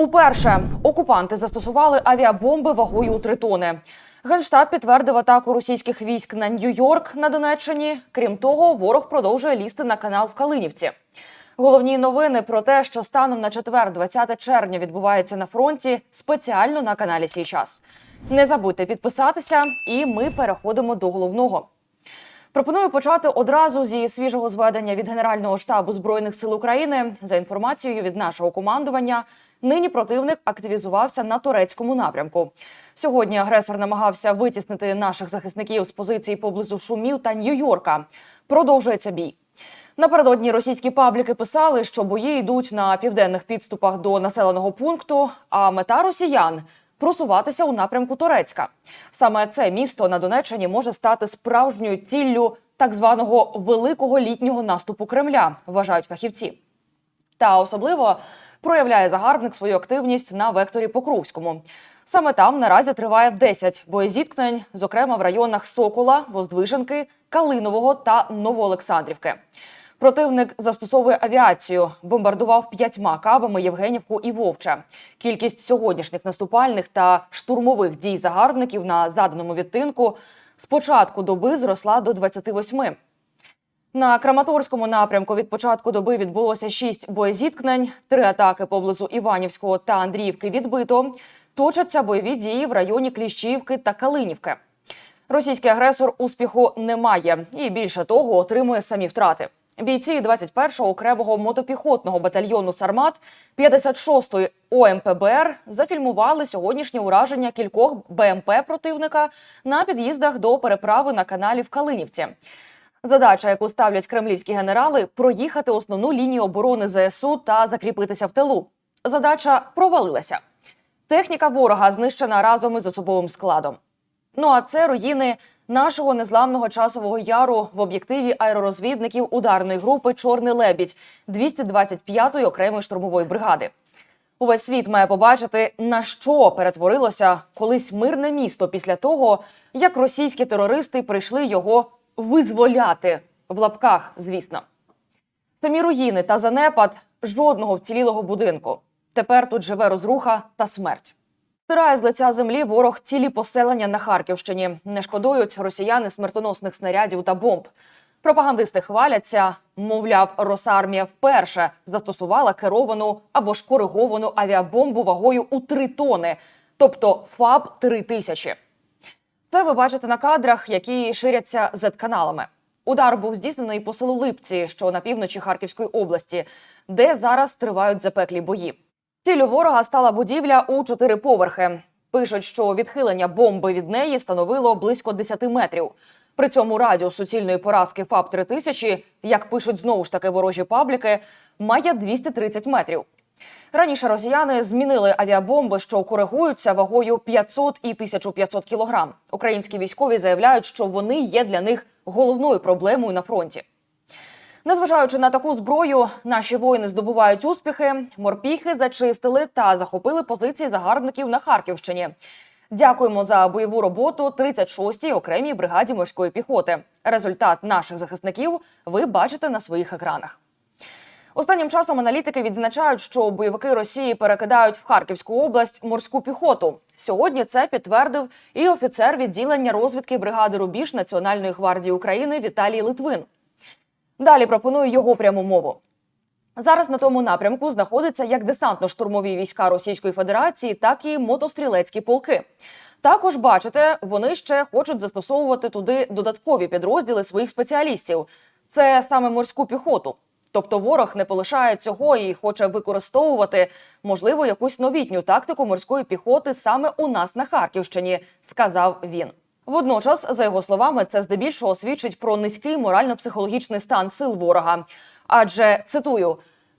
Уперше окупанти застосували авіабомби вагою у три тони. Генштаб підтвердив атаку російських військ на Нью-Йорк на Донеччині. Крім того, ворог продовжує лізти на канал в Калинівці. Головні новини про те, що станом на четвер, 20 червня, відбувається на фронті, спеціально на каналі Сій час. Не забудьте підписатися, і ми переходимо до головного. Пропоную почати одразу зі свіжого зведення від Генерального штабу збройних сил України. За інформацією від нашого командування, нині противник активізувався на турецькому напрямку. Сьогодні агресор намагався витіснити наших захисників з позиції поблизу Шумів та Нью-Йорка. Продовжується бій. Напередодні російські пабліки писали, що бої йдуть на південних підступах до населеного пункту. А мета росіян просуватися у напрямку Торецька. Саме це місто на Донеччині може стати справжньою ціллю так званого великого літнього наступу Кремля, вважають фахівці. Та особливо проявляє загарбник свою активність на векторі Покровському. Саме там наразі триває 10 боєзіткнень, зокрема в районах Сокола, Воздвиженки, Калинового та Новоолександрівки. Противник застосовує авіацію, бомбардував п'ятьма кабами Євгенівку і Вовче. Кількість сьогоднішніх наступальних та штурмових дій загарбників на заданому відтинку з початку доби зросла до 28. На Краматорському напрямку від початку доби відбулося шість боєзіткнень, три атаки поблизу Іванівського та Андріївки відбито. Точаться бойові дії в районі Кліщівки та Калинівки. Російський агресор успіху не має і більше того отримує самі втрати. Бійці 21-го окремого мотопіхотного батальйону Сармат 56-ї ОМПБР зафільмували сьогоднішнє ураження кількох БМП противника на під'їздах до переправи на каналі в Калинівці. Задача, яку ставлять кремлівські генерали, проїхати основну лінію оборони ЗСУ та закріпитися в тилу. Задача провалилася. Техніка ворога знищена разом із особовим складом. Ну а це руїни нашого незламного часового яру в об'єктиві аеророзвідників ударної групи Чорний лебідь 225-ї окремої штурмової бригади. Увесь світ має побачити, на що перетворилося колись мирне місто після того, як російські терористи прийшли його визволяти в лапках, звісно. Самі руїни та занепад жодного вцілілого будинку. Тепер тут живе розруха та смерть. Стирає з лиця землі ворог цілі поселення на Харківщині. Не шкодують росіяни смертоносних снарядів та бомб. Пропагандисти хваляться, мовляв, Росармія вперше застосувала керовану або ж кориговану авіабомбу вагою у 3 тони, тобто ФАБ 3000 Це ви бачите на кадрах, які ширяться Z-каналами. Удар був здійснений по селу Липці, що на півночі Харківської області, де зараз тривають запеклі бої. Ціллю ворога стала будівля у чотири поверхи. Пишуть, що відхилення бомби від неї становило близько 10 метрів. При цьому радіус суцільної поразки ФАП 3000, як пишуть знову ж таки ворожі пабліки, має 230 метрів. Раніше росіяни змінили авіабомби, що коригуються вагою 500 і 1500 кілограм. Українські військові заявляють, що вони є для них головною проблемою на фронті. Незважаючи на таку зброю, наші воїни здобувають успіхи. Морпіхи зачистили та захопили позиції загарбників на Харківщині. Дякуємо за бойову роботу 36-й окремій бригаді морської піхоти. Результат наших захисників ви бачите на своїх екранах. Останнім часом аналітики відзначають, що бойовики Росії перекидають в Харківську область морську піхоту. Сьогодні це підтвердив і офіцер відділення розвідки бригади Рубіж Національної гвардії України Віталій Литвин. Далі пропоную його пряму мову. Зараз на тому напрямку знаходиться як десантно-штурмові війська Російської Федерації, так і мотострілецькі полки. Також бачите, вони ще хочуть застосовувати туди додаткові підрозділи своїх спеціалістів. Це саме морську піхоту. Тобто ворог не полишає цього і хоче використовувати можливо якусь новітню тактику морської піхоти саме у нас на Харківщині, сказав він. Водночас, за його словами, це здебільшого свідчить про низький морально-психологічний стан сил ворога. Адже цитую.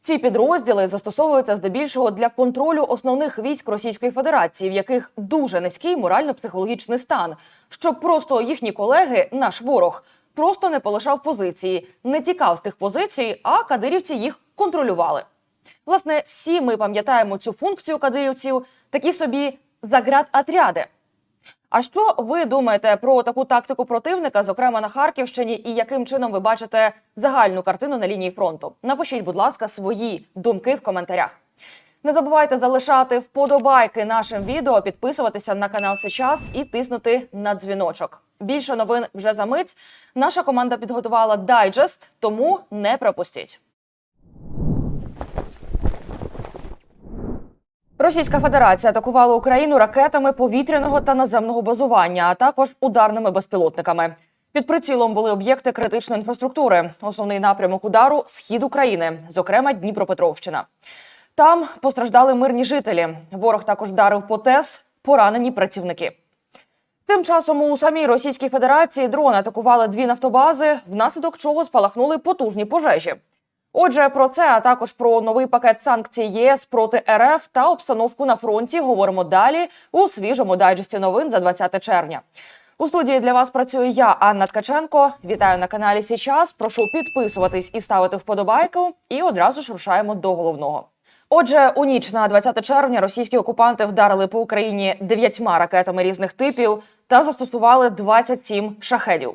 Ці підрозділи застосовуються здебільшого для контролю основних військ Російської Федерації, в яких дуже низький морально-психологічний стан, щоб просто їхні колеги, наш ворог, просто не полишав позиції, не тікав з тих позицій, а кадирівці їх контролювали. Власне, всі ми пам'ятаємо цю функцію кадирівців, такі собі заградотряди. А що ви думаєте про таку тактику противника, зокрема на Харківщині, і яким чином ви бачите загальну картину на лінії фронту? Напишіть, будь ласка, свої думки в коментарях. Не забувайте залишати вподобайки нашим відео, підписуватися на канал Сейчас і тиснути на дзвіночок. Більше новин вже за мить. Наша команда підготувала дайджест, тому не пропустіть. Російська Федерація атакувала Україну ракетами повітряного та наземного базування, а також ударними безпілотниками. Під прицілом були об'єкти критичної інфраструктури. Основний напрямок удару схід України, зокрема Дніпропетровщина. Там постраждали мирні жителі. Ворог також вдарив по ТЕС, поранені працівники. Тим часом у самій Російській Федерації дрони атакували дві нафтобази, внаслідок чого спалахнули потужні пожежі. Отже, про це, а також про новий пакет санкцій ЄС проти РФ та обстановку на фронті говоримо далі у свіжому дайджесті новин за 20 червня. У студії для вас працюю я, Анна Ткаченко. Вітаю на каналі Січас. Прошу підписуватись і ставити вподобайку. І одразу ж рушаємо до головного. Отже, у ніч на 20 червня російські окупанти вдарили по Україні дев'ятьма ракетами різних типів та застосували 27 шахедів.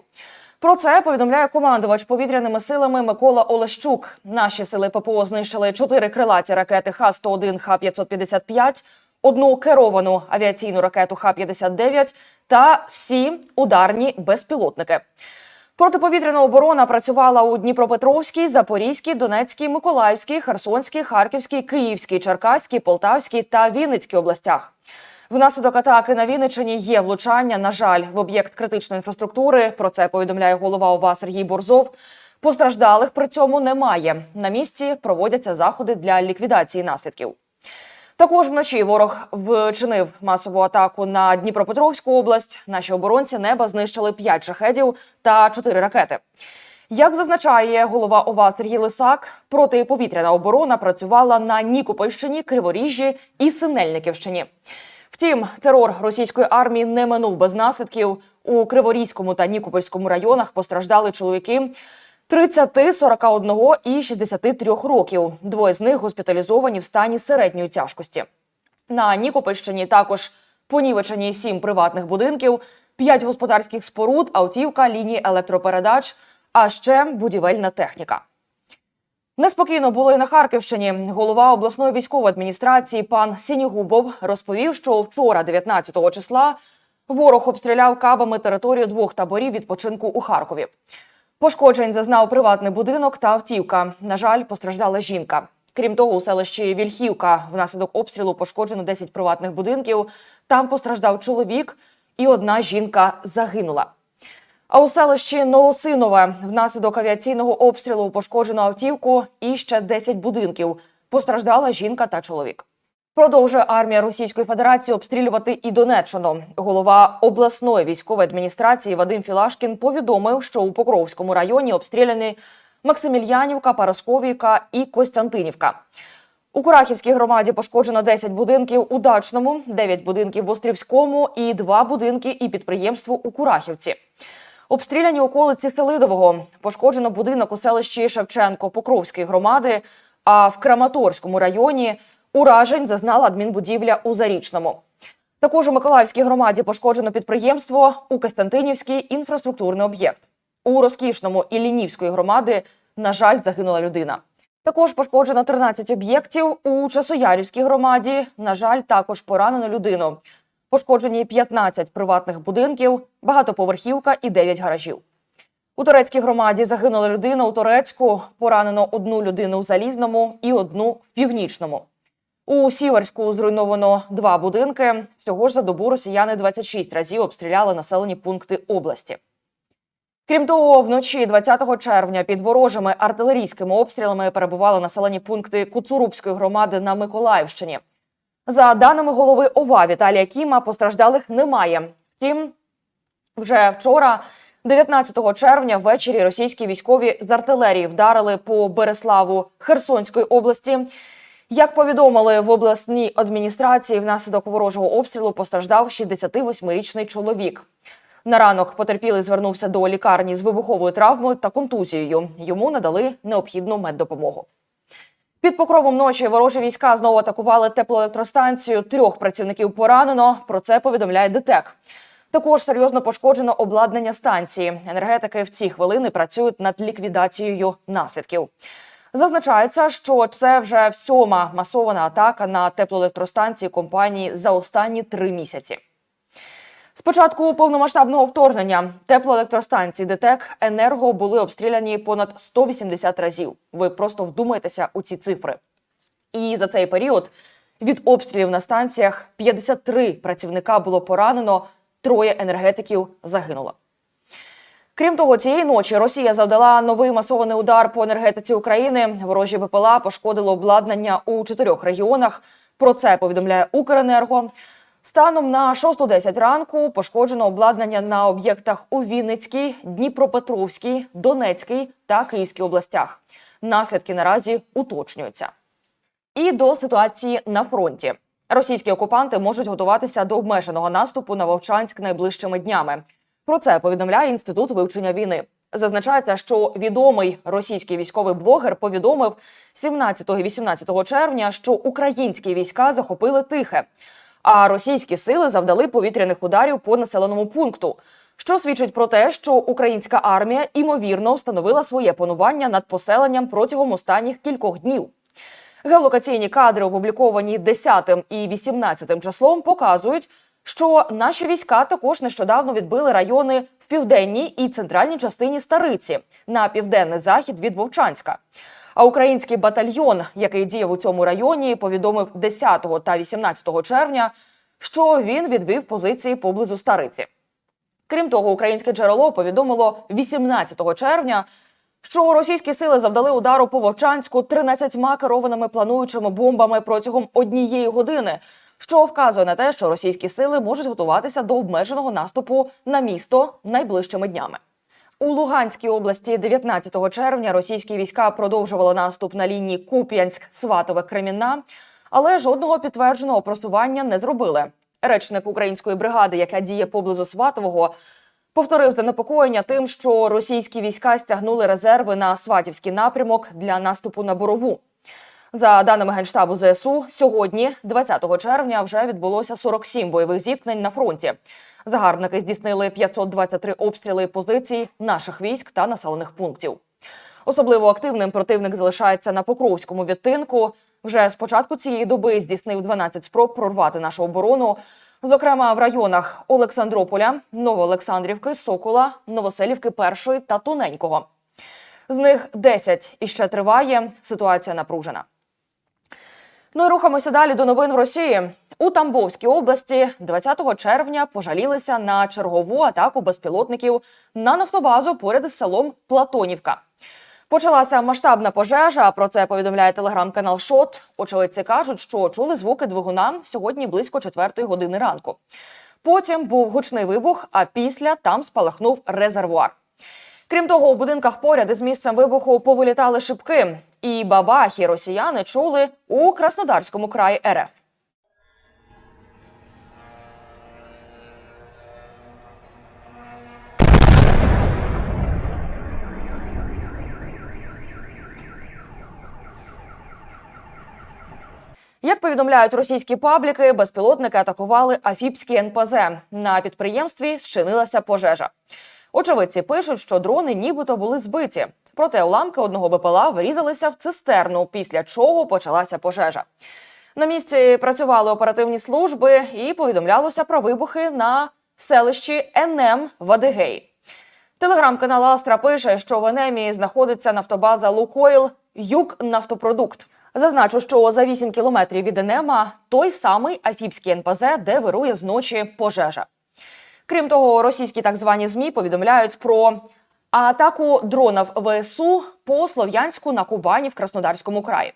Про це повідомляє командувач повітряними силами Микола Олещук. Наші сили ППО знищили чотири крилаті ракети Х-101, Х-555, одну керовану авіаційну ракету Х-59 та всі ударні безпілотники. Протиповітряна оборона працювала у Дніпропетровській, Запорізькій, Донецькій, Миколаївській, Херсонській, Харківській, Київській, Черкаській, Полтавській та Вінницькій областях. Внаслідок атаки на Вінниччині є влучання. На жаль, в об'єкт критичної інфраструктури. Про це повідомляє голова ОВА Сергій Борзов. Постраждалих при цьому немає. На місці проводяться заходи для ліквідації наслідків. Також вночі ворог вчинив масову атаку на Дніпропетровську область. Наші оборонці неба знищили 5 шахедів та 4 ракети. Як зазначає голова ОВА Сергій Лисак, протиповітряна оборона працювала на Нікопольщині, Криворіжжі і Синельниківщині. Втім, терор російської армії не минув без наслідків. У Криворізькому та Нікопольському районах постраждали чоловіки 30, 41 і 63 років. Двоє з них госпіталізовані в стані середньої тяжкості. На Нікопольщині також понівечені сім приватних будинків, п'ять господарських споруд, автівка, лінії електропередач, а ще будівельна техніка. Неспокійно було і на Харківщині. Голова обласної військової адміністрації пан Сінігубов розповів, що вчора, 19 числа, ворог обстріляв кабами територію двох таборів відпочинку у Харкові. Пошкоджень зазнав приватний будинок та автівка. На жаль, постраждала жінка. Крім того, у селищі Вільхівка внаслідок обстрілу пошкоджено 10 приватних будинків. Там постраждав чоловік, і одна жінка загинула. А у селищі Новосинове внаслідок авіаційного обстрілу пошкоджено автівку і ще 10 будинків. Постраждала жінка та чоловік. Продовжує армія Російської Федерації обстрілювати і Донеччину. Голова обласної військової адміністрації Вадим Філашкін повідомив, що у Покровському районі обстріляні Максимільянівка, Парасковівка і Костянтинівка. У Курахівській громаді пошкоджено 10 будинків у Дачному, 9 будинків в Острівському і 2 будинки і підприємство у Курахівці. Обстріляні околиці Селидового. Пошкоджено будинок у селищі Шевченко Покровської громади. А в Краматорському районі уражень зазнала адмінбудівля у Зарічному. Також у Миколаївській громаді пошкоджено підприємство у Костянтинівській інфраструктурний об'єкт. У Розкішному і Лінівської громади, на жаль, загинула людина. Також пошкоджено 13 об'єктів у Часоярівській громаді. На жаль, також поранено людину. Пошкоджені 15 приватних будинків, багатоповерхівка і 9 гаражів. У турецькій громаді загинула людина у Турецьку, поранено одну людину у Залізному і одну в Північному. У Сіверську зруйновано два будинки. Всього ж за добу росіяни 26 разів обстріляли населені пункти області. Крім того, вночі 20 червня під ворожими артилерійськими обстрілами перебували населені пункти Куцурубської громади на Миколаївщині. За даними голови ОВА Віталія Кіма, постраждалих немає. Втім, вже вчора, 19 червня, ввечері російські військові з артилерії вдарили по Береславу Херсонської області. Як повідомили в обласній адміністрації, внаслідок ворожого обстрілу постраждав 68-річний чоловік. На ранок потерпілий звернувся до лікарні з вибуховою травмою та контузією. Йому надали необхідну меддопомогу. Під покровом ночі ворожі війська знову атакували теплоелектростанцію. Трьох працівників поранено. Про це повідомляє ДТЕК. Також серйозно пошкоджено обладнання станції. Енергетики в ці хвилини працюють над ліквідацією наслідків. Зазначається, що це вже сьома масована атака на теплоелектростанції компанії за останні три місяці. З початку повномасштабного вторгнення теплоелектростанції ДТЕК Енерго були обстріляні понад 180 разів. Ви просто вдумайтеся у ці цифри. І за цей період від обстрілів на станціях 53 працівника було поранено, троє енергетиків загинуло. Крім того, цієї ночі Росія завдала новий масований удар по енергетиці України. Ворожі БПЛА пошкодило обладнання у чотирьох регіонах. Про це повідомляє Укренерго. Станом на 6.10 ранку пошкоджено обладнання на об'єктах у Вінницькій, Дніпропетровській, Донецькій та Київській областях. Наслідки наразі уточнюються. І до ситуації на фронті. Російські окупанти можуть готуватися до обмеженого наступу на Вовчанськ найближчими днями. Про це повідомляє інститут вивчення війни. Зазначається, що відомий російський військовий блогер повідомив 17 і 18 червня, що українські війська захопили тихе, а російські сили завдали повітряних ударів по населеному пункту. Що свідчить про те, що українська армія імовірно встановила своє панування над поселенням протягом останніх кількох днів. Геолокаційні кадри, опубліковані 10 і 18 числом, показують, що наші війська також нещодавно відбили райони в південній і центральній частині Стариці на південний захід від Вовчанська. А український батальйон, який діяв у цьому районі, повідомив 10 та 18 червня, що він відвів позиції поблизу Стариці. Крім того, українське джерело повідомило 18 червня, що російські сили завдали удару по Вовчанську 13 керованими плануючими бомбами протягом однієї години, що вказує на те, що російські сили можуть готуватися до обмеженого наступу на місто найближчими днями. У Луганській області 19 червня російські війська продовжували наступ на лінії Куп'янськ-Сватове-Кремінна, але жодного підтвердженого просування не зробили. Речник української бригади, яка діє поблизу Сватового, повторив занепокоєння тим, що російські війська стягнули резерви на Сватівський напрямок для наступу на Борову. За даними генштабу ЗСУ, сьогодні, 20 червня, вже відбулося 47 бойових зіткнень на фронті. Загарбники здійснили 523 обстріли позицій наших військ та населених пунктів. Особливо активним противник залишається на Покровському відтинку. Вже з початку цієї доби здійснив 12 спроб прорвати нашу оборону. Зокрема, в районах Олександрополя, Новоолександрівки, Сокола, Новоселівки, Першої та Тоненького. З них 10 іще триває. Ситуація напружена. Ну і рухаємося далі до новин в Росії. У Тамбовській області 20 червня пожалілися на чергову атаку безпілотників на нафтобазу поряд із селом Платонівка. Почалася масштабна пожежа. Про це повідомляє телеграм-канал Шот. Очевидці кажуть, що чули звуки двигуна сьогодні близько 4 години ранку. Потім був гучний вибух, а після там спалахнув резервуар. Крім того, у будинках поряд із місцем вибуху повилітали шибки, і бабахи росіяни чули у Краснодарському краї РФ. Як повідомляють російські пабліки, безпілотники атакували Афіпський НПЗ. На підприємстві зчинилася пожежа. Очевидці пишуть, що дрони нібито були збиті. Проте уламки одного БПЛА врізалися в цистерну, після чого почалася пожежа. На місці працювали оперативні служби і повідомлялося про вибухи на селищі НМ в Адигеї. Телеграм-канал Астра пише, що в Енемі знаходиться нафтобаза Лукойл Юг Нафтопродукт. Зазначу, що за 8 кілометрів від Енема той самий Афіпський НПЗ, де вирує зночі пожежа. Крім того, російські так звані змі повідомляють про атаку дронів ВСУ по Слов'янську на Кубані в Краснодарському краї.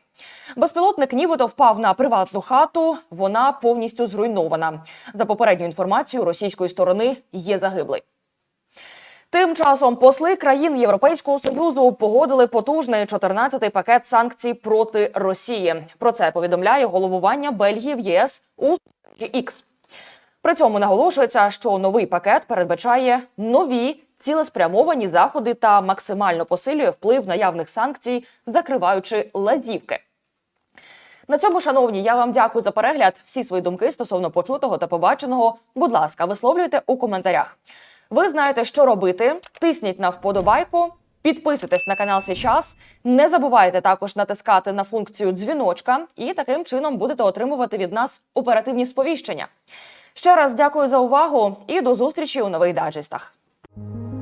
Безпілотник нібито впав на приватну хату. Вона повністю зруйнована. За попередньою інформацією російської сторони є загиблий. Тим часом посли країн Європейського союзу погодили потужний 14-й пакет санкцій проти Росії. Про це повідомляє головування Бельгії в ЄС у X. При цьому наголошується, що новий пакет передбачає нові цілеспрямовані заходи та максимально посилює вплив наявних санкцій, закриваючи лазівки. На цьому, шановні, я вам дякую за перегляд. Всі свої думки стосовно почутого та побаченого, будь ласка, висловлюйте у коментарях. Ви знаєте, що робити. Тисніть на вподобайку Підписуйтесь на канал Сейчас. Не забувайте також натискати на функцію дзвіночка, і таким чином будете отримувати від нас оперативні сповіщення. Ще раз дякую за увагу і до зустрічі у нових Thank you.